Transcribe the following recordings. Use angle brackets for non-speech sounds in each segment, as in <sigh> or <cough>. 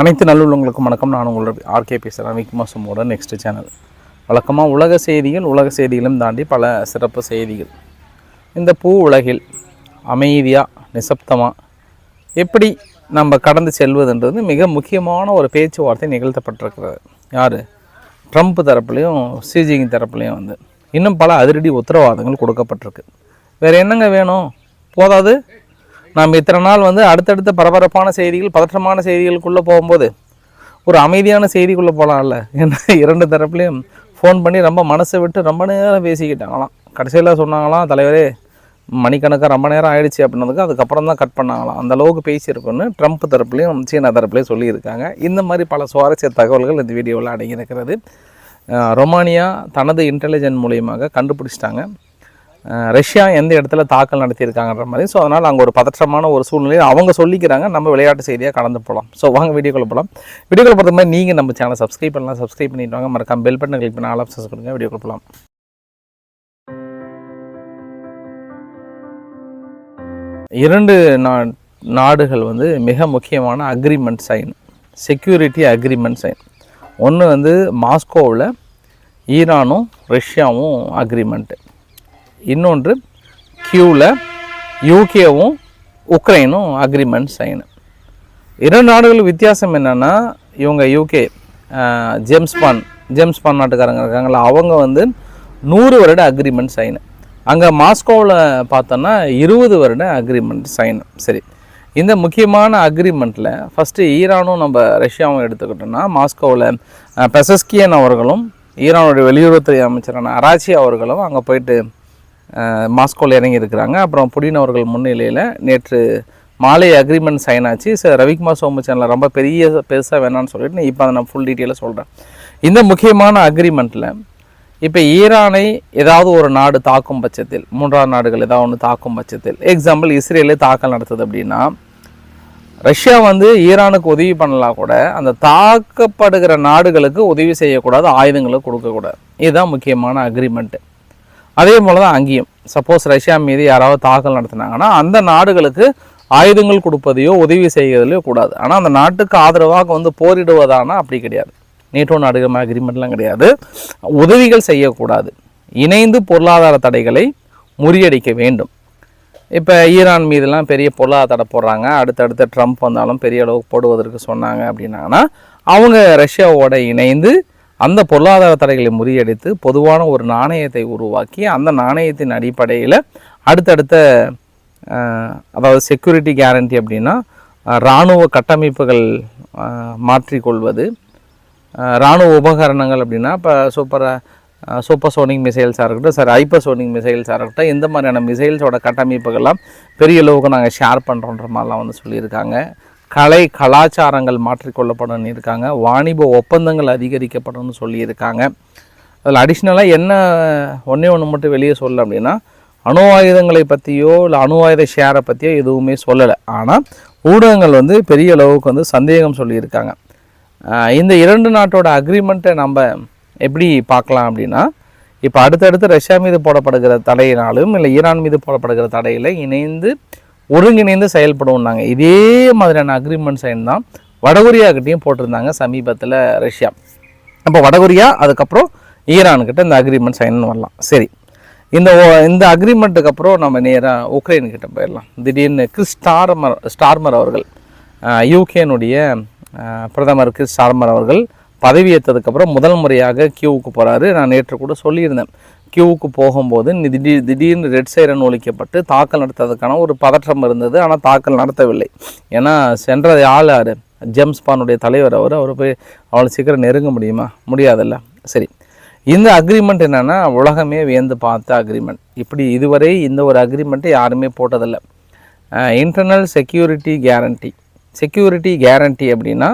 அனைத்து நல்லுள்ளவங்களுக்கும் வணக்கம். நான் உங்களோட ஆர்கே பேசுகிறேன் விக்மாசமோட நெக்ஸ்ட் சேனல் வழக்கமாக உலக செய்திகள் உலக செய்திகளும் தாண்டி பல சிறப்பு செய்திகள். இந்த பூ உலகில் அமைதியாக நிசப்தமாக எப்படி நம்ம கடந்து செல்வதுன்றது மிக முக்கியமான ஒரு பேச்சுவார்த்தை நிகழ்த்தப்பட்டிருக்கிறது. யார்? ட்ரம்ப் தரப்புலையும் சிஜிங் தரப்புலையும் வந்து. இன்னும் பல அதிரடி உத்தரவாதங்கள் கொடுக்கப்பட்டிருக்கு. வேறு என்னங்க வேணும்? போதாது? நாம் இத்தனை நாள் வந்து அடுத்தடுத்த பரபரப்பான செய்திகள் பதற்றமான செய்திகளுக்குள்ளே போகும்போது ஒரு அமைதியான செய்திக்குள்ளே போகலாம்ல ஏன்னா இரண்டு தரப்புலையும் ஃபோன் பண்ணி ரொம்ப மனசை விட்டு ரொம்ப நேரம் பேசிக்கிட்டாங்களாம். கடைசியில் சொன்னாங்களாம் தலைவரே மணிக்கணக்காக ரொம்ப நேரம் ஆயிடுச்சு அப்படின்னதுக்கு அதுக்கப்புறம் தான் கட் பண்ணாங்களாம். அந்த அளவுக்கு பேசியிருக்கோன்னு ட்ரம்ப் தரப்புலையும் சீனா தரப்புலையும் சொல்லியிருக்காங்க. இந்த மாதிரி பல சுவாரஸ்ய தகவல்கள் இந்த வீடியோவில் அடங்கியிருக்கிறது. ரொமானியா தனது இன்டெலிஜென்ட் மூலியமாக கண்டுபிடிச்சிட்டாங்க. ரஷ்யா எந்த இடத்துல தாக்கல் நடத்தியிருக்காங்கன்ற மாதிரி. ஸோ அதனால் அங்கே ஒரு பதற்றமான ஒரு சூழ்நிலையை அவங்க சொல்லிக்கிறாங்க நம்ம விளையாட்டு செய்தியாக கடந்து போகலாம் ஸோ வாங்க வீடியோக்குள்ள போகலாம் வீடியோக்குள்ள பொறுத்த மாதிரி நீங்கள் நம்ம சேனலை சப்ஸ்கிரைப் பண்ணலாம். சப்ஸ்கிரைப் பண்ணிட்டு வாங்க. மறக்காம பெல் பட்டன் கிளிக் பண்ணி ஆல் ஆப்ஷன்ஸ் கொடுங்க. வீடியோக்குள்ள போகலாம் இரண்டு நா நாடுகள் வந்து மிக முக்கியமான agreement sign security agreement sign ஒன்று வந்து மாஸ்கோவில் ஈரானும் ரஷ்யாவும் அக்ரிமெண்ட்டு இன்னொன்று கியூவில் யூகேவும் உக்ரைனும் அக்ரிமெண்ட் சைனு இரண்டு நாடுகள் வித்தியாசம் என்னென்னா இவங்க யூகே ஜேம்ஸ் பான் ஜேம்ஸ் நாட்டுக்காரங்க இருக்காங்களா அவங்க வந்து நூறு வருட அக்ரிமெண்ட் சைனு அங்கே மாஸ்கோவில் பார்த்தோன்னா இருபது வருட அக்ரிமெண்ட் சைனு சரி இந்த முக்கியமான அக்ரிமெண்ட்டில் ஃபஸ்ட்டு ஈரானும் நம்ம ரஷ்யாவும் எடுத்துக்கிட்டோம்னா மாஸ்கோவில் பெசஸ்கியன் அவர்களும் ஈரானுடைய வெளியுறவுத்துறை அமைச்சரான அராச்சி அவர்களும் அங்கே போயிட்டு மாஸ்கோவில் இறங்கி இருக்கிறாங்க அப்புறம் புடின் அவர்கள் முன்னிலையில் நேற்று மாலை அக்ரிமெண்ட் சைன் ஆச்சு. சார் ரவிக்குமார் சோமு சேனலில் ரொம்ப பெரிய பெருசாக வேணாம்னு சொல்லிட்டு நீ இப்போ அதை நான் ஃபுல் டீட்டெயிலாக சொல்கிறேன் இந்த முக்கியமான அக்ரிமெண்ட்டில் இப்போ ஈரானை ஏதாவது ஒரு நாடு தாக்கும் பட்சத்தில் மூன்றாவது நாடுகள் ஏதாவது ஒன்று தாக்கும் பட்சத்தில் எக்ஸாம்பிள் இஸ்ரேலே தாக்கல் நடத்துது அப்படின்னா ரஷ்யா வந்து ஈரானுக்கு உதவி பண்ணலாம் கூட அந்த தாக்கப்படுகிற நாடுகளுக்கு உதவி செய்யக்கூடாது ஆயுதங்களை கொடுக்கக்கூடாது. இதுதான் முக்கியமான அக்ரிமெண்ட்டு அதே போல் தான் அங்கேயும். சப்போஸ் ரஷ்யா மீது யாராவது தாக்கல் நடத்தினாங்கன்னா அந்த நாடுகளுக்கு ஆயுதங்கள் கொடுப்பதையோ உதவி செய்கிறதுலையோ கூடாது. ஆனால் அந்த நாட்டுக்கு ஆதரவாக வந்து போரிடுவதானா அப்படி கிடையாது. நேட்டோ நாடுகள் அக்ரிமெண்ட்லாம் கிடையாது. உதவிகள் செய்யக்கூடாது. இணைந்து பொருளாதார தடைகளை முறியடிக்க வேண்டும். இப்போ ஈரான் மீதுலாம் பெரிய பொருளாதார தடை போடுறாங்க. அடுத்தடுத்த ட்ரம்ப் வந்தாலும் பெரிய அளவுக்கு போடுவதற்கு சொன்னாங்க அப்படின்னாங்கன்னா அவங்க ரஷ்யாவோட இணைந்து அந்த பொருளாதார தடைகளை முறியடித்து பொதுவான ஒரு நாணயத்தை உருவாக்கி அந்த நாணயத்தின் அடிப்படையில் அடுத்தடுத்த அதாவது செக்யூரிட்டி கேரண்டி அப்படின்னா இராணுவ கட்டமைப்புகள் மாற்றிக்கொள்வது. இராணுவ உபகரணங்கள் அப்படின்னா இப்போ சூப்பர் சூப்பர் சோனிக் மிசைல்ஸாக இருக்கட்டும் சார் ஐப்பர் சோனிக் மிசைல்ஸாக இருக்கட்டும் இந்த மாதிரியான மிசைல்ஸோட கட்டமைப்புகள்லாம் பெரிய அளவுக்கு நாங்கள் ஷேர் பண்ணுறோன்ற மாதிரிலாம் வந்து சொல்லியிருக்காங்க. கலை கலாச்சாரங்கள் மாற்றிக்கொள்ளப்படும் இருக்காங்க. வாணிப ஒப்பந்தங்கள் அதிகரிக்கப்படணும்னு சொல்லியிருக்காங்க. அதில் அடிஷ்னலாக என்ன ஒன்றே ஒன்று மட்டும் வெளியே சொல்ல அப்படின்னா அணு ஆயுதங்களை பற்றியோ இல்லை அணு ஆயுத ஷேரை பற்றியோ எதுவுமே சொல்லலை. ஆனால் ஊடகங்கள் வந்து பெரிய அளவுக்கு வந்து சந்தேகம் சொல்லியிருக்காங்க. இந்த இரண்டு நாட்டோட அக்ரிமெண்ட்டை நம்ம எப்படி பார்க்கலாம் அப்படின்னா இப்போ அடுத்தடுத்து ரஷ்யா மீது போடப்படுகிற தடையினாலும் இல்லை ஈரான் மீது போடப்படுகிற தடையில் இணைந்து ஒருங்கிணைந்து செயல்படுவோம்னாங்க. இதே மாதிரியான அக்ரிமெண்ட் சைன் தான் வடகொரியாக்கிட்டையும் போட்டிருந்தாங்க சமீபத்தில் ரஷ்யா. அப்போ வடகொரியா அதுக்கப்புறம் ஈரானுக்கிட்ட இந்த அக்ரிமெண்ட் சைன் வரலாம். சரி. இந்த ஓ- இந்த அக்ரிமெண்ட்டுக்கு அப்புறம் நம்ம நேராக உக்ரைன்கிட்ட போயிடலாம். திடீர்னு கிறிஸ் ஸ்டார்மர் ஸ்டார்மர் அவர்கள் யூகேனுடைய பிரதமர் கிறிஸ் ஸ்டார்மர் அவர்கள் பதவியேற்றதுக்கப்புறம் முதல் முறையாக கியூவுக்கு போகிறாரு நான் நேற்று கூட சொல்லியிருந்தேன். கியூவுக்கு போகும்போது திடீர் திடீர்னு ரெட் சைரன் ஒழிக்கப்பட்டு தாக்கல் நடத்துறதுக்கான ஒரு பதற்றம் இருந்தது. ஆனால் தாக்கல் நடத்தவில்லை. ஏன்னா சென்ற ஆள் யார்? ஜேம்ஸ் பானுடைய தலைவர் அவர். அவர் போய் அவ்வளோ சீக்கிரம் நெருங்க முடியுமா? முடியாதல்ல. சரி. இந்த அக்ரிமெண்ட் என்னென்னா உலகமே வியந்து பார்த்த அக்ரிமெண்ட் இப்படி இதுவரை இந்த ஒரு அக்ரிமெண்ட்டை யாருமே போட்டதில்லை. Internal security guarantee security guarantee அப்படின்னா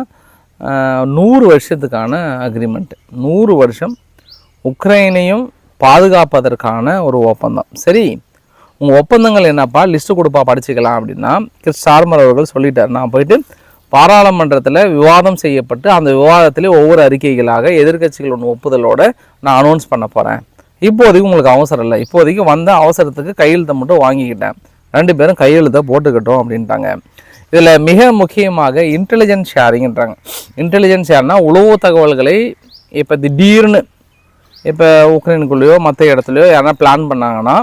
நூறு வருஷத்துக்கான அக்ரிமெண்ட்டு நூறு வருஷம் உக்ரைனையும் பாதுகாப்பதற்கான ஒரு ஒப்பந்தம். சரி உங்கள் ஒப்பந்தங்கள் என்னப்பா? லிஸ்ட்டு கொடுப்பா படிச்சுக்கலாம் அப்படின்னா கிறிஸ் சார்மர் அவர்கள் சொல்லிட்டார். நான் போயிட்டு பாராளுமன்றத்தில் விவாதம் செய்யப்பட்டு அந்த விவாதத்திலே ஒவ்வொரு அறிக்கைகளாக எதிர்க்கட்சிகளோட ஒப்புதலோடு நான் அனௌன்ஸ் பண்ண போகிறேன் இப்போதைக்கு உங்களுக்கு அவசரம் இல்லை. இப்போதைக்கு வந்த அவசரத்துக்கு கையெழுத்தை மட்டும் வாங்கிக்கிட்டேன். ரெண்டு பேரும் கையெழுத்தை போட்டுக்கிட்டோம் அப்படின்ட்டாங்க. இதில் மிக முக்கியமாக இன்டெலிஜென்ஸ் ஷேரிங்ன்றாங்க இன்டெலிஜென்ஸ் ஷேர்னால் உளவு தகவல்களை இப்போ திடீர்னு இப்போ உக்ரைனுக்குள்ளேயோ மற்ற இடத்துலையோ யாரா பிளான் பண்ணாங்கன்னா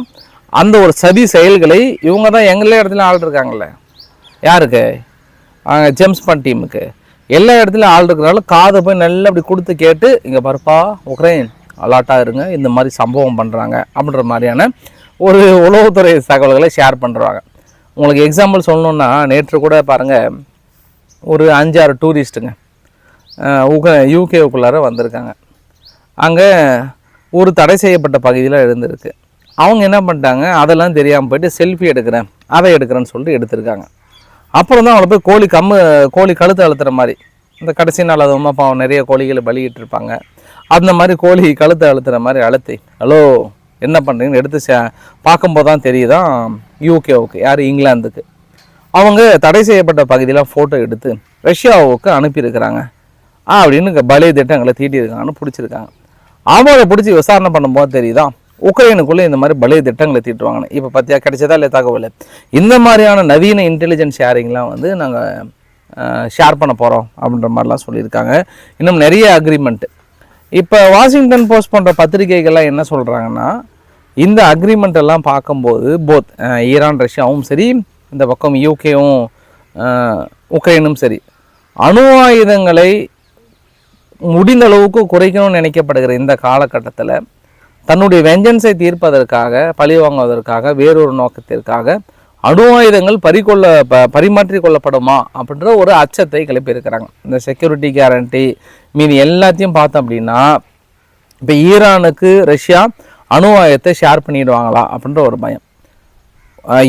அந்த ஒரு சதி செயல்களை இவங்க தான் எங்களே இடத்துல ஆள் இருக்காங்கல்ல யாருக்கு ஜேம்ஸ் பண்ட் டீமுக்கு. எல்லா இடத்துலையும் ஆள் இருக்கிறனால காதை போய் நல்லா அப்படி கொடுத்து கேட்டு இங்கே பருப்பா உக்ரைன் அலாட்டாக இருங்க இந்த மாதிரி சம்பவம் பண்ணுறாங்க அப்படின்ற மாதிரியான ஒரு உளவுத்துறை தகவல்களை ஷேர் பண்ணுறாங்க உங்களுக்கு எக்ஸாம்பிள் சொல்லணுன்னா நேற்று கூட பாருங்கள் ஒரு அஞ்சாறு டூரிஸ்ட்டுங்க உக யூகேவுக்குள்ளார வந்திருக்காங்க. அங்கே ஒரு தடை செய்யப்பட்ட பகுதியில் இருந்திருக்கு. அவங்க என்ன பண்ணிட்டாங்க? அதெல்லாம் தெரியாமல் போயிட்டு செல்ஃபி எடுக்கிறேன் அதை எடுக்கிறேன்னு சொல்லிட்டு எடுத்திருக்காங்க. அப்புறம் தான் அவளை போய் கோழி கம்மு கோழி கழுத்து அழுத்துற மாதிரி இந்த கடைசி நாள் அதுவும் பாவம் நிறைய கோழிகளை பலியிட்டு இருப்பாங்க. அந்த மாதிரி கோழி கழுத்தை அழுத்துற மாதிரி அழுத்தி ஹலோ என்ன பண்ணுறீங்கன்னு எடுத்து சே பார்க்கும்போது தான் தெரியுதான் யூகேவுக்கு யார்? இங்கிலாந்துக்கு. அவங்க தடை செய்யப்பட்ட பகுதியில் ஃபோட்டோ எடுத்து ரஷ்யாவுக்கு அனுப்பியிருக்கிறாங்க. ஆ அப்படின்னு பலே திட்டங்களை தீட்டியிருக்காங்கன்னு பிடிச்சிருக்காங்க. அவங்கள பிடிச்சி விசாரணை பண்ணும்போது தெரியுதா? உக்ரைனுக்குள்ளே இந்த மாதிரி பலிய திட்டங்களை தீட்டுவாங்கன்னு இப்போ பார்த்தியா கிடைச்சதா இல்லை தகவல்? இந்த மாதிரியான நவீன இன்டெலிஜென்ஸ் ஷேரிங்லாம் வந்து நாங்கள் ஷேர் பண்ண போகிறோம் அப்படின்ற மாதிரிலாம் சொல்லியிருக்காங்க. இன்னும் நிறைய அக்ரிமெண்ட்டு இப்போ வாஷிங்டன் போஸ்ட் போன்ற பத்திரிகைகள்லாம் என்ன சொல்கிறாங்கன்னா இந்த அக்ரிமெண்ட் எல்லாம் பார்க்கும்போது போத் ஈரான் ரஷ்யாவும் சரி இந்த பக்கம் யூகேவும் உக்ரைனும் சரி அணு ஆயுதங்களை முடிந்த அளவுக்கு குறைக்கணும்னு நினைக்கப்படுகிற இந்த காலகட்டத்தில் தன்னுடைய வெஞ்சன்ஸை தீர்ப்பதற்காக பழி வாங்குவதற்காக வேறொரு நோக்கத்திற்காக அணு ஆயுதங்கள் பறிக்கொள்ள ப பரிமாற்றி கொள்ளப்படுமா அப்படின்ற ஒரு அச்சத்தை கிளப்பியிருக்கிறாங்க. இந்த செக்யூரிட்டி கேரண்டி மீதி எல்லாத்தையும் பார்த்தோம் அப்படின்னா இப்போ ஈரானுக்கு ரஷ்யா அணு ஆயுதத்தை ஷேர் பண்ணிடுவாங்களா அப்படின்ற ஒரு பயம்.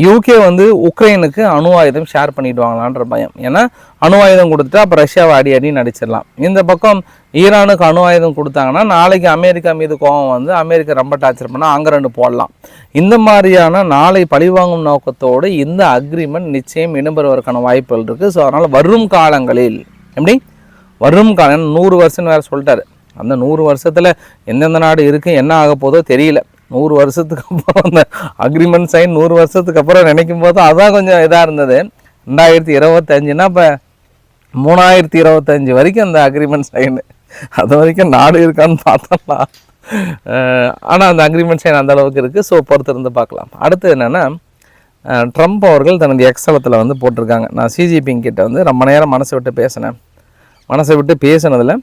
யூகே வந்து உக்ரைனுக்கு அணு ஆயுதம் ஷேர் பண்ணிடுவாங்களான்ற பயம். ஏன்னா அணு ஆயுதம் கொடுத்துட்டு அப்போ ரஷ்யாவை அடி அடி நடிச்சிடலாம். இந்த பக்கம் ஈரானுக்கு அணு ஆயுதம் கொடுத்தாங்கன்னா நாளைக்கு அமெரிக்கா மீது கோபம் வந்து அமெரிக்கா ரொம்ப டார்ச்சர் பண்ணால் அங்கே ரெண்டு போடலாம். இந்த மாதிரியான நாளை பழிவாங்கும் நோக்கத்தோடு இந்த அக்ரிமெண்ட் நிச்சயம் இடம்பெறுவதற்கான வாய்ப்புகள் இருக்குது ஸோ அதனால் வரும் காலங்களில் எப்படி? வரும் காலம் நூறு வருஷம்னு வேறு சொல்லிட்டாரு. அந்த நூறு வருஷத்தில் எந்தெந்த நாடு இருக்குது என்ன ஆக போதோ தெரியல. நூறு வருஷத்துக்கு அப்புறம் அந்த அக்ரிமெண்ட் சைன் நூறு வருஷத்துக்கு அப்புறம் நினைக்கும் போது அதான் கொஞ்சம் இதாக இருந்தது. ரெண்டாயிரத்தி இருபத்தஞ்சுனா இப்போ மூணாயிரத்தி இருபத்தஞ்சி வரைக்கும் அந்த அக்ரிமெண்ட் சைனு அது வரைக்கும் நாடு இருக்கான்னு பார்த்தோம்னா ஆனால் அந்த அக்ரிமெண்ட் சைன் அந்த அளவுக்கு இருக்குது ஸோ பொறுத்திருந்து பார்க்கலாம். அடுத்து என்னென்னா ட்ரம்ப் அவர்கள் தனது எக்ஸலத்தில் வந்து போட்டிருக்காங்க. நான் சிஜிபிங் கிட்ட வந்து ரொம்ப நேரம் மனசை விட்டு பேசினேன். மனசை விட்டு பேசினதில்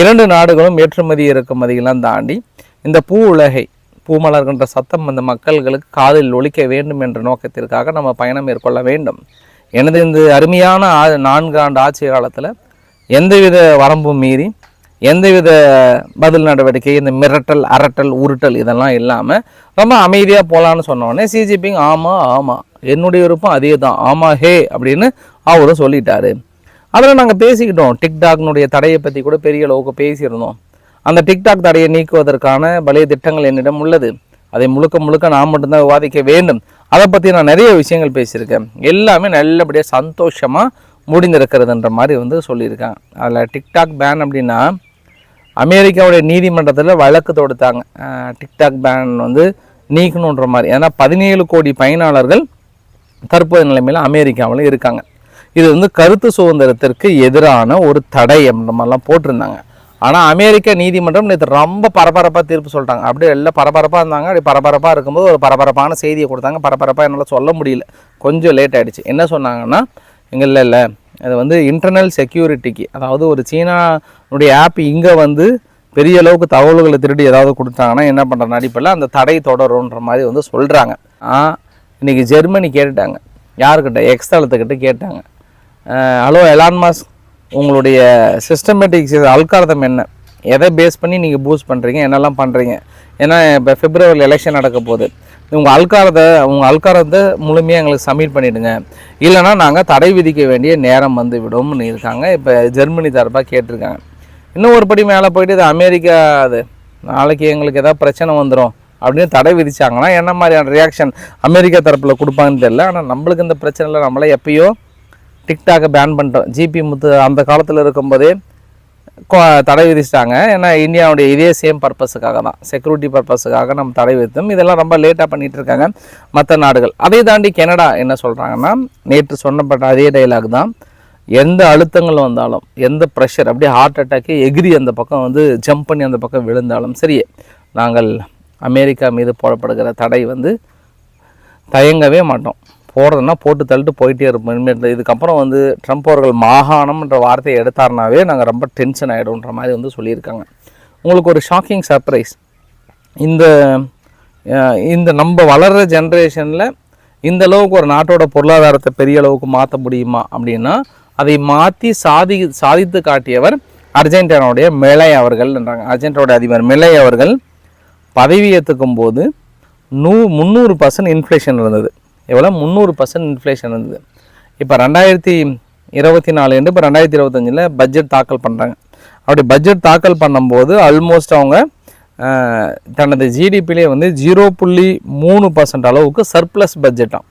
இரண்டு நாடுகளும் ஏற்றுமதி இறக்குமதிகள்லாம் தாண்டி இந்த பூ உலகை பூமலர்கின்ற சத்தம் அந்த மக்கள்களுக்கு காதில் ஒழிக்க வேண்டும் என்ற நோக்கத்திற்காக நம்ம பயணம் மேற்கொள்ள வேண்டும். எனது இந்த அருமையான ஆ நான்கு ஆண்டு ஆட்சி காலத்தில் எந்தவித வரம்பும் மீறி எந்தவித பதில் நடவடிக்கை இந்த மிரட்டல் அரட்டல் உருட்டல் இதெல்லாம் இல்லாமல் ரொம்ப அமைதியாக போகலான்னு சொன்னோடனே சிஜிபிங் ஆமாம் ஆமாம் என்னுடைய விருப்பம் அதே தான் ஆமாம் ஹே அப்படின்னு அவரும் சொல்லிட்டாரு. அதில் நாங்கள் பேசிக்கிட்டோம். டிக்டாக்னுடைய தடையை பற்றி கூட பெரிய அளவுக்கு பேசியிருந்தோம். அந்த டிக்டாக் தடையை நீக்குவதற்கான பழைய திட்டங்கள் என்னிடம் உள்ளது. அதை முழுக்க முழுக்க நான் மட்டும்தான் விவாதிக்க வேண்டும். அதை பற்றி நான் நிறைய விஷயங்கள் பேசியிருக்கேன். எல்லாமே நல்லபடியாக சந்தோஷமாக முடிந்திருக்கிறதுன்ற மாதிரி வந்து சொல்லியிருக்காங்க. அதில் டிக்டாக் பேன் அப்படின்னா அமெரிக்காவுடைய நீதிமன்றத்தில் வழக்கு தொடுத்தாங்க. டிக்டாக் பேன் வந்து நீக்கணுன்ற மாதிரி. ஏன்னா பதினேழு கோடி பயனாளர்கள் தற்போதைய நிலைமையில் அமெரிக்காவில் இருக்காங்க. இது வந்து கருத்து சுதந்திரத்திற்கு எதிரான ஒரு தடை அப்படின்ற மாதிரிலாம் போட்டிருந்தாங்க. ஆனால் அமெரிக்க நீதிமன்றம் நேற்று ரொம்ப பரபரப்பாக தீர்ப்பு சொல்லிட்டாங்க. அப்படியே எல்லாம் பரபரப்பாக இருந்தாங்க. அப்படி பரபரப்பாக இருக்கும்போது ஒரு பரபரப்பான செய்தியை கொடுத்தாங்க. பரபரப்பாக என்னால் சொல்ல முடியல. கொஞ்சம் லேட் ஆகிடுச்சு என்ன சொன்னாங்கன்னா எங்கள் இல்லை இல்லை. அது வந்து இன்டர்னல் செக்யூரிட்டிக்கு அதாவது ஒரு சீனாவுடைய ஆப் இங்கே வந்து பெரிய அளவுக்கு தகவல்களை திருடி ஏதாவது கொடுத்தாங்கன்னா என்ன பண்ணுற நடிப்பில் அந்த தடை தொடரும்ன்ற மாதிரி வந்து சொல்கிறாங்க இன்றைக்கி ஜெர்மனி கேட்டுட்டாங்க. யாருக்கிட்ட எக்ஸ்தலத்துக்கிட்ட கேட்டாங்க. ஹலோ எலான் மாஸ்க் உங்களுடைய சிஸ்டமேட்டிக்ஸ் அல்காரதம் என்ன? எதை பேஸ் பண்ணி நீங்கள் பூஸ்ட் பண்ணுறீங்க என்னெல்லாம் பண்ணுறீங்க ஏன்னா இப்போ பிப்ரவரியில் எலெக்ஷன் நடக்க போகுது. உங்கள் அல்காரத்தை உங்கள் அல்காரத்தை முழுமையாக எங்களுக்கு சப்மிட் பண்ணிவிடுங்க இல்லைனா நாங்கள் தடை விதிக்க வேண்டிய நேரம் வந்து விடும்னு இருக்காங்க. இப்போ ஜெர்மனி தரப்பாக கேட்டிருக்காங்க. இன்னும் ஒரு படி மேலே போயிட்டு இது அமெரிக்கா அது நாளைக்கு எங்களுக்கு ஏதாவது பிரச்சனை வந்துடும் அப்படின்னு தடை விதிச்சாங்கன்னா என்ன மாதிரியான ரியாக்ஷன் அமெரிக்கா தரப்பில் கொடுப்பாங்கன்னு தெரியல. ஆனால் நம்மளுக்கு இந்த பிரச்சனையில் நம்மளே எப்பயோ டிக்டாக்கை பேன் பண்ணிட்டோம். ஜிபி முத்து அந்த காலத்தில் இருக்கும்போதே தடை விதிச்சிட்டாங்க. ஏன்னா இந்தியாவுடைய இதே சேம் பர்பஸுக்காக தான். செக்யூரிட்டி பர்பஸுக்காக நம்ம தடை விதித்தோம். இதெல்லாம் ரொம்ப லேட்டாக பண்ணிட்டு இருக்காங்க மற்ற நாடுகள். அதை தாண்டி கனடா என்ன சொல்கிறாங்கன்னா நேற்று சொன்னப்பட்ட அதே டைலாக் தான். எந்த அழுத்தங்கள் வந்தாலும் எந்த ப்ரெஷர் அப்படியே ஹார்ட் அட்டாக்கு எகிரி அந்த பக்கம் வந்து ஜம்ப் பண்ணி அந்த பக்கம் விழுந்தாலும் சரியே நாங்கள் அமெரிக்கா மீது போடப்படுகிற தடை வந்து தயங்கவே மாட்டோம். போடுறதுன்னா போட்டு தள்ளிட்டு போயிட்டே இருப்போம். இனிமேல் இதுக்கப்புறம் வந்து ட்ரம்ப் அவர்கள் மாகாணம்ன்ற வார்த்தையை எடுத்தாருனாவே நாங்கள் ரொம்ப டென்ஷன் ஆகிடும்ன்ற மாதிரி வந்து சொல்லியிருக்காங்க. உங்களுக்கு ஒரு ஷாக்கிங் சர்ப்ரைஸ் இந்த இந்த நம்ம வளர்கிற ஜென்ரேஷனில் இந்த அளவுக்கு ஒரு நாட்டோட பொருளாதாரத்தை பெரிய அளவுக்கு மாற்ற முடியுமா அப்படின்னா அதை மாற்றி சாதி சாதித்து காட்டியவர் அர்ஜென்டினாவுடைய மிலை அவர்கள்ன்றாங்க அர்ஜென்டினாவுடைய அதிபர் மிலை அவர்கள் பதவி ஏற்றுக்கும் போது நூ முந்நூறு பர்சன்ட் இன்ஃப்ளேஷன் இருந்தது. எவ்வளோ முந்நூறு பர்சன்ட் இன்ஃப்ளேஷன் இருந்தது இப்போ ரெண்டாயிரத்தி இருபத்தி நாலு இப்போ ரெண்டாயிரத்தி இருபத்தஞ்சில் பட்ஜெட் தாக்கல் பண்ணுறாங்க அப்படி பட்ஜெட் தாக்கல் பண்ணும்போது ஆல்மோஸ்ட் அவங்க தனது ஜிடிபிலே வந்து ஜீரோ புள்ளி மூணு பர்சன்ட் அளவுக்கு சர்ப்ளஸ் பட்ஜெட்டாம்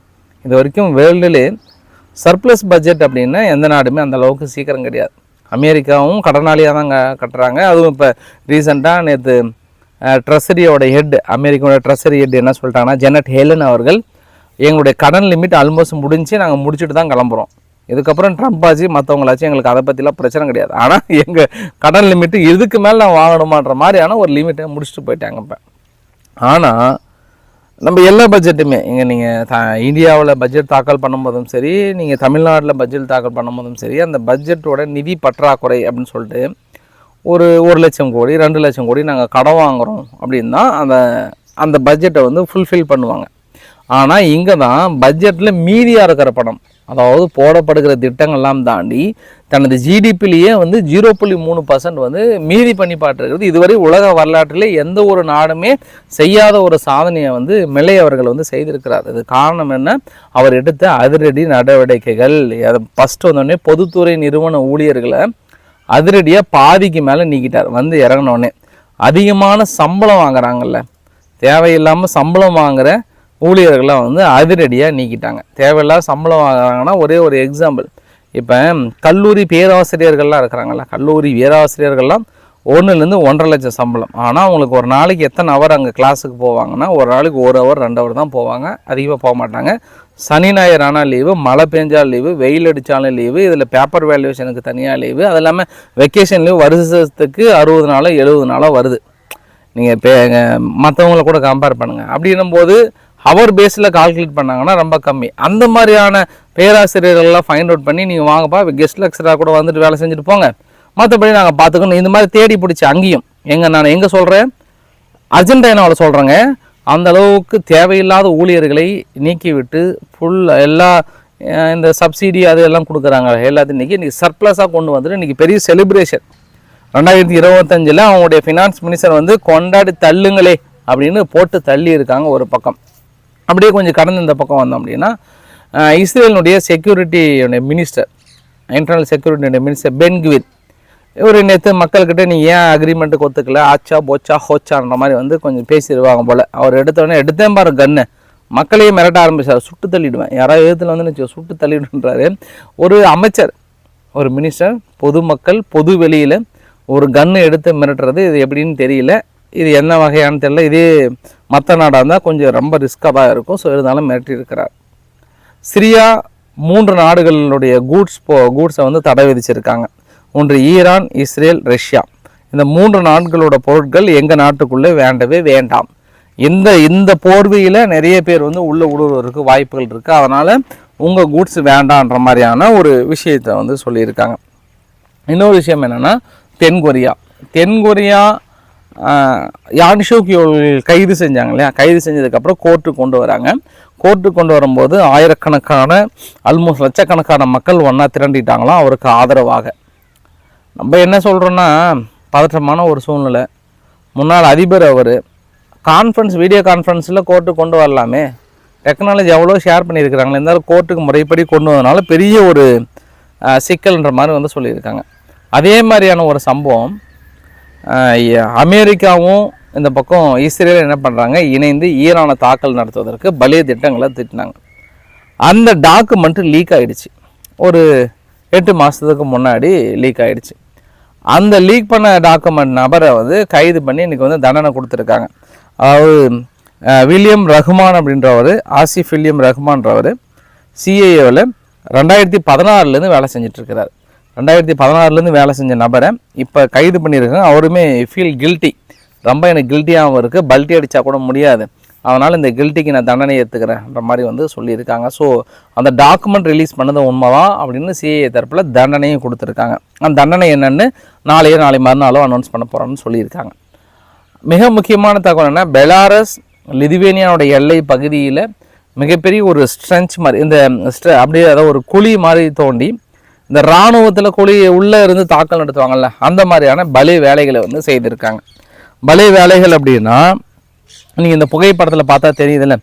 இது வரைக்கும் வேர்ல்டுலே சர்ப்ளஸ் பட்ஜெட் அப்படின்னா எந்த நாடுமே அந்த அளவுக்கு சீக்கிரம் கிடையாது. அமெரிக்காவும் கடனாளியாக தான் கட்டுறாங்க. அதுவும் இப்போ ரீசெண்டாக நேற்று ட்ரெஸரியோட ஹெட் அமெரிக்காவோட ட்ரெஸரி ஹெட் என்ன சொல்லிட்டாங்கன்னா ஜெனட் ஹேலன் அவர்கள் எங்களுடைய கடன் லிமிட் ஆல்மோஸ்ட் முடிஞ்சு நாங்கள் முடிச்சுட்டு தான் கிளம்புறோம். இதுக்கப்புறம் ட்ரம்ப் ஆச்சு மற்றவங்களாச்சும் எங்களுக்கு அதை பற்றிலாம் பிரச்சனை கிடையாது. ஆனால் எங்கள் கடன் லிமிட்டு இதுக்கு மேலே நான் வாங்கணுமான்ற மாதிரியான ஒரு லிமிட்டை முடிச்சுட்டு போயிட்டாங்க இப்போ. ஆனால் நம்ம எல்லா பட்ஜெட்டுமே இங்கே நீங்கள் த இந்தியாவில் பட்ஜெட் தாக்கல் பண்ணும்போதும் சரி நீங்கள் தமிழ்நாட்டில் பட்ஜெட் தாக்கல் பண்ணும்போதும் சரி அந்த பட்ஜெட்டோட நிதி பற்றாக்குறை அப்படின்னு சொல்லிட்டு ஒரு ஒரு லட்சம் கோடி ரெண்டு லட்சம் கோடி நாங்கள் கடன் வாங்குகிறோம் அப்படின்னா அந்த அந்த பட்ஜெட்டை வந்து ஃபுல்ஃபில் பண்ணுவாங்க. ஆனால் இங்கே தான் பட்ஜெட்டில் மீதியாக இருக்கிற படம் அதாவது போடப்படுகிற திட்டங்கள்லாம் தாண்டி தனது ஜிடிபிலேயே வந்து ஜீரோ புள்ளி மூணு பர்சன்ட் வந்து மீதி பண்ணி பாட்டுருக்கிறது இதுவரை உலக வரலாற்றிலே எந்த ஒரு நாடுமே செய்யாத ஒரு சாதனையை வந்து மில்லை அவர்கள் வந்து செய்திருக்கிறார். இது காரணம் என்ன? அவர் எடுத்த அதிரடி நடவடிக்கைகள். ஃபஸ்ட்டு வந்தோடனே பொதுத்துறை நிறுவன ஊழியர்களை அதிரடியாக பாதிக்கு மேலே நீக்கிட்டார். வந்து இறங்கினோடனே. அதிகமான சம்பளம் வாங்குறாங்கல்ல. தேவையில்லாமல் சம்பளம் வாங்குகிற ஊழியர்களை வந்து அதிரடியாக நீக்கிட்டாங்க. தேவையில்லாத சம்பளம் வாங்குறாங்கன்னா ஒரே ஒரு எக்ஸாம்பிள் இப்போ கல்லூரி பேராசிரியர்கள்லாம் இருக்கிறாங்கல்ல கல்லூரி பேராசிரியர்கள்லாம் ஒன்றுலேருந்து ஒன்றரை லட்சம் சம்பளம். ஆனால் அவங்களுக்கு ஒரு நாளைக்கு எத்தனை ஹவர் அங்கே கிளாஸுக்கு போவாங்கன்னா ஒரு நாளைக்கு ஒரு ஹவர் ரெண்டு ஹவர் தான் போவாங்க. அதிகமாக போக மாட்டாங்க. சனி ஞாயிறு ஆனால் லீவு மழை பெஞ்சா லீவு வெயில் அடித்தாலும் லீவு இதில் பேப்பர் வேல்யூஷனுக்கு தனியாக லீவு அது இல்லாமல் வெக்கேஷன் லீவு வருஷத்துக்கு அறுபது நாளோ எழுபது நாளோ வருது. நீங்கள் இப்போ மற்றவங்கள கூட கம்பேர் பண்ணுங்கள் அப்படின்னும் போது அவர் பேஸில் கால்குலேட் பண்ணாங்கன்னா ரொம்ப கம்மி. அந்த மாதிரியான பேராசிரியர்கள்லாம் ஃபைண்ட் அவுட் பண்ணி நீங்கள் வாங்கப்பா கெஸ்ட் லெக்சராக கூட வந்துட்டு வேலை செஞ்சுட்டு போங்க. மற்றபடி நாங்கள் பார்த்துக்கணும். இந்த மாதிரி தேடி பிடிச்சி அங்கேயும். எங்கே நான் எங்கே சொல்கிறேன் அர்ஜென்டினாவில் சொல்கிறேங்க அந்த அளவுக்கு தேவையில்லாத ஊழியர்களை நீக்கிவிட்டு ஃபுல் எல்லா இந்த சப்சிடி அது எல்லாம் கொடுக்குறாங்க. எல்லாத்தையும் இன்றைக்கி இன்றைக்கி சர்ப்ளஸாக கொண்டு வந்துட்டு இன்றைக்கி பெரிய செலிப்ரேஷன் ரெண்டாயிரத்தி இருபத்தஞ்சில் அவங்களுடைய ஃபினான்ஸ் மினிஸ்டர் வந்து கொண்டாடி தள்ளுங்களே அப்படின்னு போட்டு தள்ளி இருக்காங்க ஒரு பக்கம். அப்படியே கொஞ்சம் கடந்து இந்த பக்கம் வந்தோம் அப்படின்னா இஸ்ரேலினுடைய செக்யூரிட்டியுடைய மினிஸ்டர் இன்டர்னல் செக்யூரிட்டியுடைய மினிஸ்டர் பென்குவித் இவர் நேற்று மக்கள்கிட்ட நீ ஏன் அக்ரிமெண்ட்டுக்கு ஒத்துக்கல ஆச்சா போச்சா ஹோச்சான்ற மாதிரி வந்து கொஞ்சம் பேசிடுவாங்க போல். அவர் எடுத்தோடனே எடுத்தேன் பாரு கன்னு. மக்களையே மிரட்ட ஆரம்பிச்சார். சுட்டு தள்ளிடுவேன். யாராவது எழுத்துல வந்து நிச்சயம் சுட்டு தள்ளிடுன்றாரு. ஒரு அமைச்சர் ஒரு மினிஸ்டர் பொதுமக்கள் பொது வெளியில் ஒரு கன்று எடுத்து மிரட்டுறது இது எப்படின்னு தெரியல. இது என்ன வகையான தெரியல. இதே மற்ற நாடாக இருந்தால் கொஞ்சம் ரொம்ப ரிஸ்க்காக தான் இருக்கும். ஸோ இருந்தாலும் மிரட்டி இருக்கிறார் சிரியா மூன்று நாடுகளுடைய கூட்ஸ் போ கூட்ஸை வந்து தடை விதிச்சிருக்காங்க. ஒன்று ஈரான் இஸ்ரேல் ரஷ்யா. இந்த மூன்று நாடுகளோட பொருட்கள் எங்கள் நாட்டுக்குள்ளே வேண்டவே வேண்டாம். இந்த இந்த போர்வையில் நிறைய பேர் வந்து உள்ளே ஊடுருவதற்கு வாய்ப்புகள் இருக்குது அதனால் உங்கள் கூட்ஸ் வேண்டான்ற மாதிரியான ஒரு விஷயத்தை வந்து சொல்லியிருக்காங்க. இன்னொரு விஷயம் என்னென்னா தென்கொரியா தென்கொரியா யான் ஷோக்கியோல் கைது செஞ்சாங்க இல்லையா கைது செஞ்சதுக்கப்புறம் கோர்ட்டுக்கு கொண்டு வராங்க. கோர்ட்டுக்கு கொண்டு வரும்போது ஆயிரக்கணக்கான ஆல்மோஸ்ட் லட்சக்கணக்கான மக்கள் ஒன்றா திரண்டிட்டாங்களாம் அவருக்கு ஆதரவாக. நம்ம என்ன சொல்கிறோன்னா பதற்றமான ஒரு சூழ்நிலை. முன்னாள் அதிபர் அவர் கான்ஃபரன்ஸ் வீடியோ கான்ஃபரன்ஸில் கோர்ட்டுக்கு கொண்டு வரலாமே. டெக்னாலஜி எவ்வளோ ஷேர் பண்ணியிருக்கிறாங்களே. இருந்தாலும் கோர்ட்டுக்கு முறைப்படி கொண்டு வந்தனால பெரிய ஒரு சிக்கல்ன்ற மாதிரி வந்து சொல்லியிருக்காங்க. அதே மாதிரியான ஒரு சம்பவம் அமெரிக்காவும் இந்த பக்கம் இஸ்ரேல் என்ன பண்ணுறாங்க இணைந்து ஈரானை தாக்கல் நடத்துவதற்கு பலிய திட்டங்களை திட்டினாங்க. அந்த டாக்குமெண்ட் லீக் ஆகிடுச்சு ஒரு எட்டு மாதத்துக்கு முன்னாடி லீக் ஆகிடுச்சு அந்த லீக் பண்ண டாக்குமெண்ட் நபரை வந்து கைது பண்ணி இன்னைக்கு வந்து தண்டனை கொடுத்துருக்காங்க. அதாவது வில்லியம் ரஹ்மான் அப்படின்றவர் ஆசிஃப் வில்லியம் ரஹ்மான்றவர் சிஏஏவில் ரெண்டாயிரத்தி பதினாறுலேருந்து வேலை செஞ்சிட்ருக்கிறார் ரெண்டாயிரத்தி பதினாறுலேருந்து வேலை செஞ்ச நபரை இப்போ கைது பண்ணியிருக்காங்க. அவருமே ஃபீல் கில்ட்டி ரொம்ப எனக்கு கில்ட்டியாகவும் இருக்குது பல்ட்டி அடித்தா கூட முடியாது. அதனால் இந்த கில்ட்டிக்கு நான் தண்டனை ஏற்றுக்கிறேன்ற மாதிரி வந்து சொல்லியிருக்காங்க. ஸோ அந்த டாக்குமெண்ட் ரிலீஸ் பண்ணது உண்மைதான் அப்படின்னு சிஏஏ தரப்பில் தண்டனையும் கொடுத்துருக்காங்க. அந்த தண்டனை என்னென்னு நாளையோ நாளை மறுநாளோ அனௌன்ஸ் பண்ண போகிறோம்னு சொல்லியிருக்காங்க. மிக முக்கியமான தகவல் என்ன? பெலாரஸ் லிதுவேனியாவோட எல்லை பகுதியில் மிகப்பெரிய ஒரு ஸ்ட்ரென்ச் மாதிரி இந்த ஸ்ட்ரெ அப்படியே அதாவது ஒரு குழி மாதிரி தோண்டி இந்த இராணுவத்தில் குழி உள்ளே இருந்து தாக்கல் நடத்துவாங்கள்ல அந்த மாதிரியான பலி வேலைகளை வந்து செய்திருக்காங்க. பலி வேலைகள் அப்படின்னா நீங்கள் இந்த புகைப்படத்தில் பார்த்தா தெரியுதுல்ல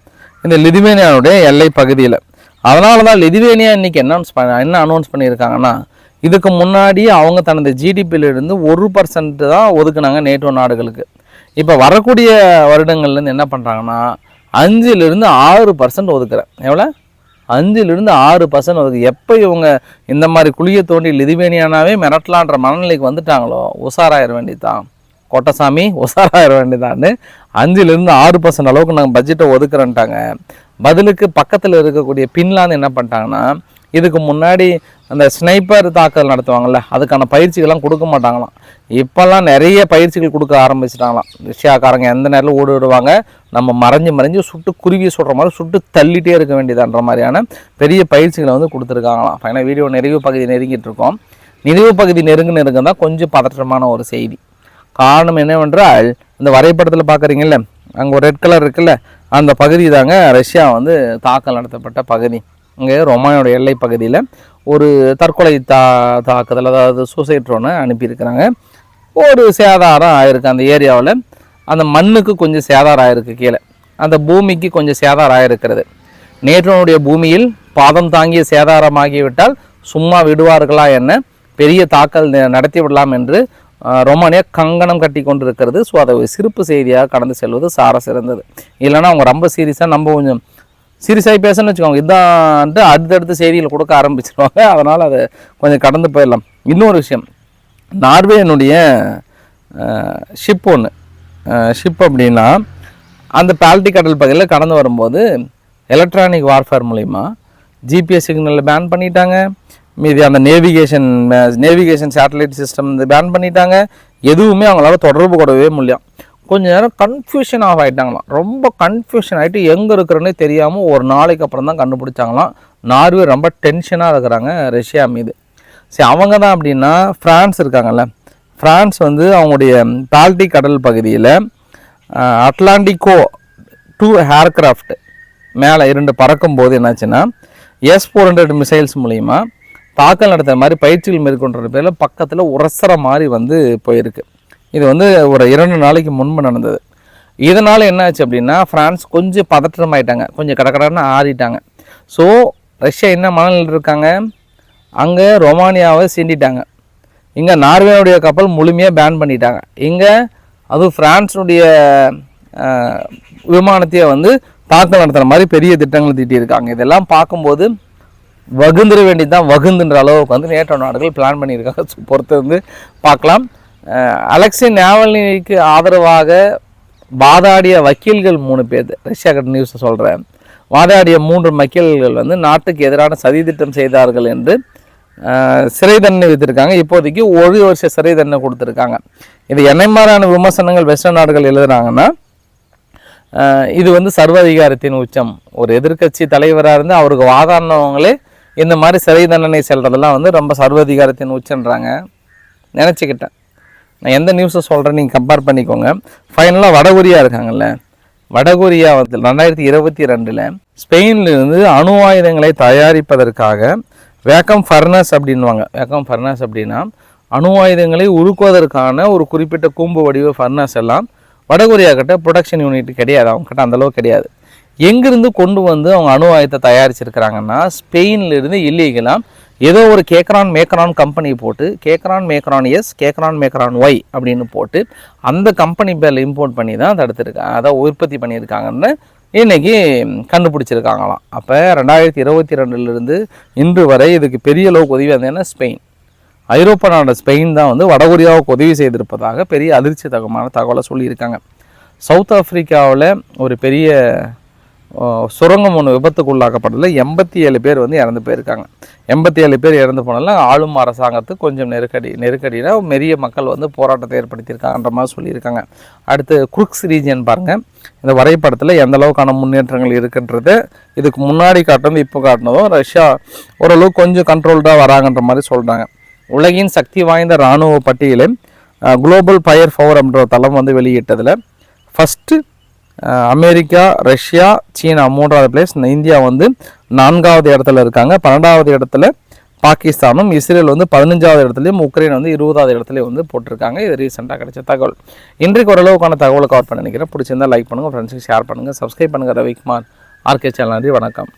இந்த லிதுவேனியாவுடைய எல்லை பகுதியில். அதனால தான் லிதுவேனியா இன்றைக்கி என்ன பண்ண என்ன அனௌன்ஸ் பண்ணியிருக்காங்கன்னா இதுக்கு முன்னாடி அவங்க தனது ஜிடிபியிலிருந்து ஒரு பர்சன்ட் தான் ஒதுக்குனாங்க நேட்டோ நாடுகளுக்கு. இப்போ வரக்கூடிய வருடங்கள்லேருந்து என்ன பண்ணுறாங்கன்னா அஞ்சுலேருந்து ஆறு பர்சன்ட் ஒதுக்குறேன் எவ்வளோ அஞ்சுலேருந்து ஆறு பர்சன்ட் வருது. எப்போ இவங்க இந்த மாதிரி குழியை தோண்டி லிதுவேனியானாவே மிரட்டலான்ற மனநிலைக்கு வந்துட்டாங்களோ உஷாராயிர வேண்டியதுதான். கோட்டசாமி உஷாராயிர வேண்டியதான்னு அஞ்சுலேருந்து ஆறு பர்சன்ட் அளவுக்கு நாங்கள் பட்ஜெட்டை ஒதுக்குறேன்ட்டாங்க. பதிலுக்கு பக்கத்தில் இருக்கக்கூடிய பின்லாந்து என்ன பண்ணிட்டாங்கன்னா இதுக்கு முன்னாடி அந்த ஸ்னைப்பர் தாக்குதல் நடத்துவாங்கள்ல அதுக்கான பயிற்சிகள்லாம் கொடுக்க மாட்டாங்களாம். இப்போல்லாம் நிறைய பயிற்சிகள் கொடுக்க ஆரம்பிச்சிட்டாங்களாம். ரஷ்யாக்காரங்க எந்த நேரத்தில் ஓடி விடுவாங்க நம்ம மறைஞ்சு மறைஞ்சு சுட்டு குருவி சுடுற மாதிரி சுட்டு தள்ளிட்டே இருக்க வேண்டியதான்ற மாதிரியான பெரிய பயிற்சிகளை வந்து கொடுத்துருக்காங்களாம். ஃபைனாக வீடியோ நிறைவு பகுதி நெருங்கிட்டு இருக்கோம். நிறைவு பகுதி நெருங்கு நெருங்க தான் கொஞ்சம் பதற்றமான ஒரு செய்தி. காரணம் என்னவென்றால் இந்த வரைபடத்தில் பார்க்குறீங்கல்ல அங்கே ஒரு ரெட் கலர் இருக்குல்ல அந்த பகுதி தாங்க ரஷ்யா வந்து தாக்கல் நடத்தப்பட்ட பகுதி. இங்கே ரொமானியோட எல்லை பகுதியில் ஒரு தற்கொலை தா தாக்குதல் அதாவது சூசைட் ட்ரோனை அனுப்பியிருக்கிறாங்க. ஒரு சேதாரம் ஆயிருக்கு அந்த ஏரியாவில். அந்த மண்ணுக்கு கொஞ்சம் சேதாரம் ஆயிருக்கு கீழே. அந்த பூமிக்கு கொஞ்சம் சேதாரம் ஆயிருக்கிறது. நேற்றனுடைய பூமியில் பாதம் தாங்கிய சேதாரமாகிவிட்டால் சும்மா விடுவார்களா என்ன? பெரிய தாக்கல் ந- நடத்தி விடலாம் என்று ரொமானியா கங்கணம் கட்டி கொண்டிருக்கிறது. ஸோ அதை சிறப்பு செய்தியாக கடந்து செல்வது சார சிறந்தது. இல்லைன்னா அவங்க ரொம்ப சீரியஸாக நம்ம கொஞ்சம் சீரியஸாகி பேசணும்னு வச்சுக்கோங்க. இதான்ட்டு அடுத்தடுத்த செய்திகள் கொடுக்க ஆரம்பிச்சிருவாங்க. அதனால் அதை கொஞ்சம் கடந்து போயிடலாம். இன்னொரு விஷயம். நார்வேனுடைய ஷிப் ஒன்று ஷிப் அப்படின்னா அந்த பால்டிக் கடல் பகுதியில் கடந்து வரும்போது எலக்ட்ரானிக் வார்ஃபேர் மூலிமா ஜிபிஎஸ் சிக்னலில் பேன் பண்ணிட்டாங்க. மீதி அந்த navigation navigation satellite system ban பண்ணிட்டாங்க. எதுவுமே அவங்களால தொடர்பு கொடவே முடியும் கொஞ்ச நேரம் கன்ஃபியூஷன் ஆஃப் ஆகிட்டாங்களாம் ரொம்ப கன்ஃபியூஷன் ஆகிட்டு எங்கே இருக்கிறனே தெரியாமல் ஒரு நாளைக்கு அப்புறம் தான் கண்டுபிடிச்சாங்களாம். நார்வே ரொம்ப டென்ஷனாக இருக்கிறாங்க ரஷ்யா மீது. சரி அவங்க தான் அப்படின்னா ஃப்ரான்ஸ் இருக்காங்கல்ல. ஃப்ரான்ஸ் வந்து அவங்களுடைய பால்டிக் கடல் பகுதியில் அட்லாண்டிகோ டூ ஏர்கிராஃப்ட் மேலே இரண்டு பறக்கும் போது என்னாச்சுன்னா எஸ் ஃபோர் ஹண்ட்ரட் மிசைல்ஸ் மூலிமா தாக்கல் நடத்துகிற மாதிரி பயிற்சிகள் மேற்கொண்ட பேரில் பக்கத்தில் உரசுற மாதிரி வந்து போயிருக்கு. இது வந்து ஒரு இரண்டு நாளைக்கு முன்பு நடந்தது. இதனால் என்னாச்சு அப்படின்னா ஃப்ரான்ஸ் கொஞ்சம் பதற்றமாயிட்டாங்க. கொஞ்சம் கடற்கடன்னு ஆறிட்டாங்க. ஸோ ரஷ்யா என்ன மனநிலையில் இருக்காங்க? அங்கே ரொமானியாவை சீண்டிட்டாங்க. இங்கே நார்வேனுடைய கப்பல் முழுமையாக பேன் பண்ணிட்டாங்க. இங்கே அதுவும் ஃப்ரான்ஸுடைய விமானத்தையே வந்து தாக்கல் நடத்துகிற மாதிரி பெரிய திட்டங்கள் தீட்டியிருக்காங்க. இதெல்லாம் பார்க்கும்போது வகுந்துட வேண்டியது தான் வகுந்துன்ற அளவுக்கு வந்து நேட்டோ நாடுகள் பிளான் பண்ணியிருக்காங்க. <laughs> ஸோ பொறுத்து வந்து பார்க்கலாம். அலெக்சி நேவல்னிக்கு ஆதரவாக வாதாடிய வக்கீல்கள் மூணு பேர் ரஷ்யா கட்ட நியூஸை சொல்கிறேன் வாதாடிய மூன்று வக்கீல்கள் வந்து நாட்டுக்கு எதிரான சதித்திட்டம் செய்தார்கள் என்று சிறை தண்டனை விதித்திருக்காங்க. இப்போதைக்கு ஒரு வருஷ சிறை தண்டனை கொடுத்துருக்காங்க. இது என்னை மாதிரியான விமர்சனங்கள் வெஸ்டர்ன் நாடுகள் எழுதுறாங்கன்னா இது வந்து சர்வாதிகாரத்தின் உச்சம். ஒரு எதிர்க்கட்சி தலைவராக இருந்து அவருக்கு வாதாடினவங்களே இந்த மாதிரி சிறை தண்டனை செல்றதெல்லாம் வந்து ரொம்ப சர்வாதிகாரத்தின் உச்சன்றாங்க. நினச்சிக்கிட்டேன். நான் எந்த நியூஸை சொல்கிறேன் நீங்கள் கம்பேர் பண்ணிக்கோங்க. ஃபைனலாக வடகொரியா இருக்காங்கல்ல. வடகொரியா வந்து ரெண்டாயிரத்தி இருபத்தி ரெண்டில் ஸ்பெயின்லேருந்து அணு ஆயுதங்களை தயாரிப்பதற்காக வேக்கம் ஃபர்னஸ் அப்படின்வாங்க வேக்கம் ஃபர்னஸ் அப்படின்னா அணு ஆயுதங்களை உருக்குவதற்கான ஒரு குறிப்பிட்ட கூம்பு வடிவ ஃபர்னஸ் எல்லாம் வடகொரியா கிட்ட ப்ரொடக்ஷன் யூனிட் கிடையாது. அவங்க கிட்ட கிடையாது. எங்கிருந்து கொண்டு வந்து அவங்க அணு ஆயுதத்தை தயாரிச்சிருக்கிறாங்கன்னா ஸ்பெயின்லேருந்து இல்லீகலாக ஏதோ ஒரு கேக்ரான் மேக்ரான் கம்பெனி போட்டு கேக்ரான் மேக்ரான் எஸ் கேக்ரான் மேக்ரான் ஒய் அப்படின்னு போட்டு அந்த கம்பெனி பேரில் இம்போர்ட் பண்ணி தான் தடுத்துருக்காங்க அதை உற்பத்தி பண்ணியிருக்காங்கன்னு இன்றைக்கி கண்டுபிடிச்சிருக்காங்களாம். அப்போ ரெண்டாயிரத்தி இருபத்தி ரெண்டுலேருந்து இன்று வரை இதுக்கு பெரிய அளவுக்கு உதவி வந்ததுன்னா ஸ்பெயின். ஐரோப்பா நாடு ஸ்பெயின் தான் வந்து வடகொரியாவுக்கு உதவி செய்திருப்பதாக பெரிய அதிர்ச்சி தகமான தகவலை சொல்லியிருக்காங்க. சவுத் ஆஃப்ரிக்காவில் ஒரு பெரிய சுரங்கம் ஒன்று விபத்துக்குள்ளாக்கப்பட்டதில் எண்பத்தி ஏழு பேர் வந்து இறந்து போயிருக்காங்க. எண்பத்தி ஏழு பேர் இறந்து போனதில் ஆளும் அரசாங்கத்துக்கு கொஞ்சம் நெருக்கடி நெருக்கடினா மெரிய மக்கள் வந்து போராட்டத்தை ஏற்படுத்தியிருக்காங்கன்ற மாதிரி சொல்லியிருக்காங்க. அடுத்து குருக்ஸ் ரீஜியன் பாருங்கள் இந்த வரைபடத்தில் எந்த அளவுக்கான முன்னேற்றங்கள் இருக்குன்றது இதுக்கு முன்னாடி காட்டுனது இப்போ காட்டினதும் ரஷ்யா ஓரளவுக்கு கொஞ்சம் கண்ட்ரோல்டாக வராங்கன்ற மாதிரி சொல்கிறாங்க உலகின் சக்தி வாய்ந்த இராணுவ பட்டியலில் குளோபல் ஃபயர் ஃபவர் என்ற தளம் வந்து வெளியிட்டதில் ஃபஸ்ட்டு அமெரிக்கா ரஷ்யா சீனா மூன்றாவது பிளேஸ் இந்தியா வந்து நான்காவது இடத்துல இருக்காங்க. பன்னெண்டாவது இடத்துல பாகிஸ்தானும் இஸ்ரேல் வந்து பதினஞ்சாவது இடத்துலையும் உக்ரைன் வந்து இருபதாவது இடத்துலையும் வந்து போட்டிருக்காங்க. இது ரீசெண்டாக கிடைச்ச தகவல். இன்றைக்கு ஓரளவுக்கான தகவலை கவர் பண்ண நினைக்கிறேன். பிடிச்சிருந்தா லைக் பண்ணுங்கள் ஃப்ரெண்ட்ஸுக்கு ஷேர் பண்ணுங்கள் சப்ஸ்கிரைப் பண்ணுங்கள் ரவிக்குமார் ஆர்கே சேனல் நன்றி வணக்கம்.